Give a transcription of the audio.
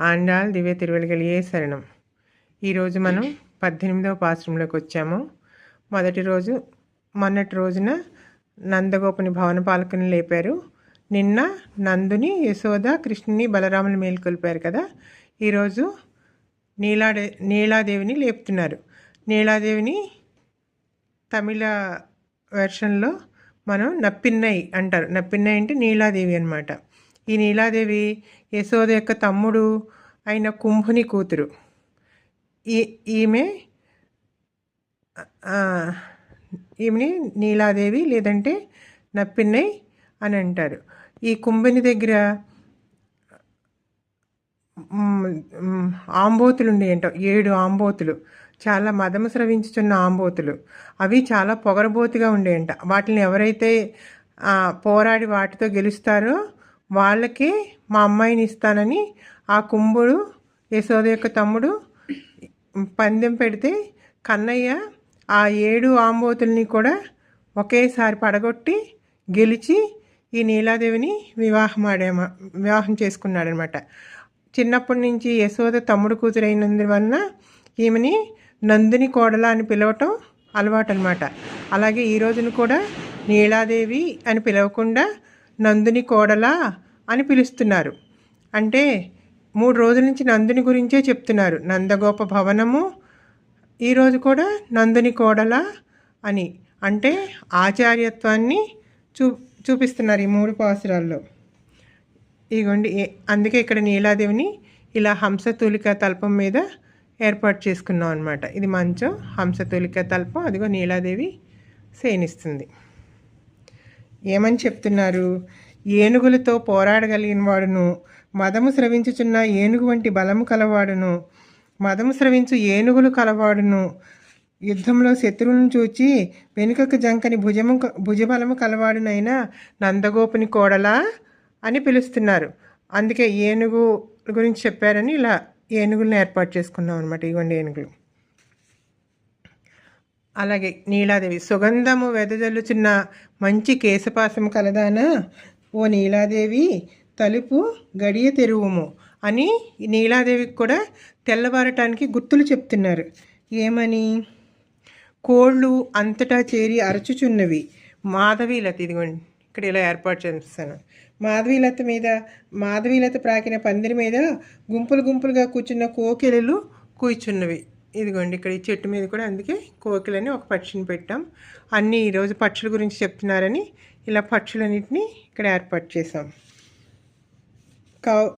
ఆండాల్ దివ్య తిరువెలగలియే శరణం. ఈరోజు మనం పద్దెనిమిదవ పాశ్రంలోకి వచ్చాము. మొదటి రోజు మొన్నటి రోజున నందగోపుని భవన పాలకుని లేపారు. నిన్న నందుని యశోద కృష్ణుని బలరాముని మేల్కొల్పారు కదా. ఈరోజు నీలాదే నీలాదేవిని లేపుతున్నారు. నీలాదేవిని తమిళ వెర్షన్లో మనం నప్పిన్నై అంటారు. నప్పిన్నై అంటే నీలాదేవి అనమాట ఈ నీలాదేవి యశోద యొక్క తమ్ముడు అయిన కుంభుని కూతురు. ఈ ఈమె ఈమెని నీలాదేవి లేదంటే నప్పిన్నై అని అంటారు. ఈ కుంభుని దగ్గర ఆంబోతులు ఉండేయంట ఏడు ఆంబోతులు. చాలా మదం స్రవించుచున్న ఆంబోతులు. అవి చాలా పొగరబోతుగా ఉండేయంట. వాటిని ఎవరైతే పోరాడి వాటితో గెలుస్తారో వాళ్ళకి మా అమ్మాయిని ఇస్తానని ఆ కుంభుడు యశోద యొక్క తమ్ముడు పందెం పెడితే కన్నయ్య ఆ ఏడు ఆంబోతుల్ని కూడా ఒకేసారి పడగొట్టి గెలిచి ఈ నీలాదేవిని వివాహం ఆడే వివాహం చేసుకున్నాడనమాట. చిన్నప్పటి నుంచి యశోద తమ్ముడు కూతురైనందువలన ఈమెని నందిని కోడల అని పిలవటం అలవాటు అనమాట అలాగే ఈ రోజున కూడా నీలాదేవి అని పిలవకుండా నందుని కోడలా అని పిలుస్తున్నారు. అంటే మూడు రోజుల నుంచి నందుని గురించే చెప్తున్నారు. నందగోప భవనము ఈరోజు కూడా నందుని కోడలా అని. అంటే ఆచార్యత్వాన్ని చూ చూపిస్తున్నారు ఈ మూడు పాసురాల్లో. ఇగోండి అందుకే ఇక్కడ నీలాదేవిని ఇలా హంసతూలిక తల్పం మీద ఏర్పాటు చేసుకున్నాం అనమాట ఇది మంచం హంసతూలిక తల్పం అదిగో నీలాదేవి సేనిస్తుంది. ఏమని చెప్తున్నారు? ఏనుగులతో పోరాడగలిగిన వాడును మదము స్రవించుచున్న ఏనుగు వంటి బలము కలవాడును. మదము స్రవించు ఏనుగులు కలవాడును. యుద్ధంలో శత్రువులను చూచి వెనుకకు జంకని భుజము భుజబలము కలవాడునైనా నందగోపుని కోడలా? అని పిలుస్తున్నారు. అందుకే ఏనుగు గురించి చెప్పారని ఇలా ఏనుగులను ఏర్పాటు చేసుకున్నాం అనమాట ఇవ్వండి ఏనుగులు. అలాగే నీలాదేవి సుగంధము వెదజల్లుచున్న మంచి కేశపాసము కలదానా? ఓ నీలాదేవి తలుపు గడియ తెరువుము అని నీలాదేవికి కూడా తెల్లవారటానికి గుర్తులు చెప్తున్నారు. ఏమని? కోళ్ళు అంతటా చేరి అరచుచున్నవి. మాధవీలత ఇదిగోండి ఇక్కడ ఇలా ఏర్పాటు చేస్తాను. మాధవీలత మీద మాధవీలత ప్రాకిన పందిరి మీద గుంపులు గుంపులుగా కూర్చున్న కోకిలలు కూర్చున్నవి. ఇదిగోండి ఇక్కడ ఈ చెట్టు మీద కూడా అందుకే కోకిలని ఒక పక్షిని పెట్టాం. అన్నీ ఈరోజు పక్షుల గురించి చెప్తున్నారని ఇలా పక్షులన్నింటినీ ఇక్కడ ఏర్పాటు చేసాం కౌ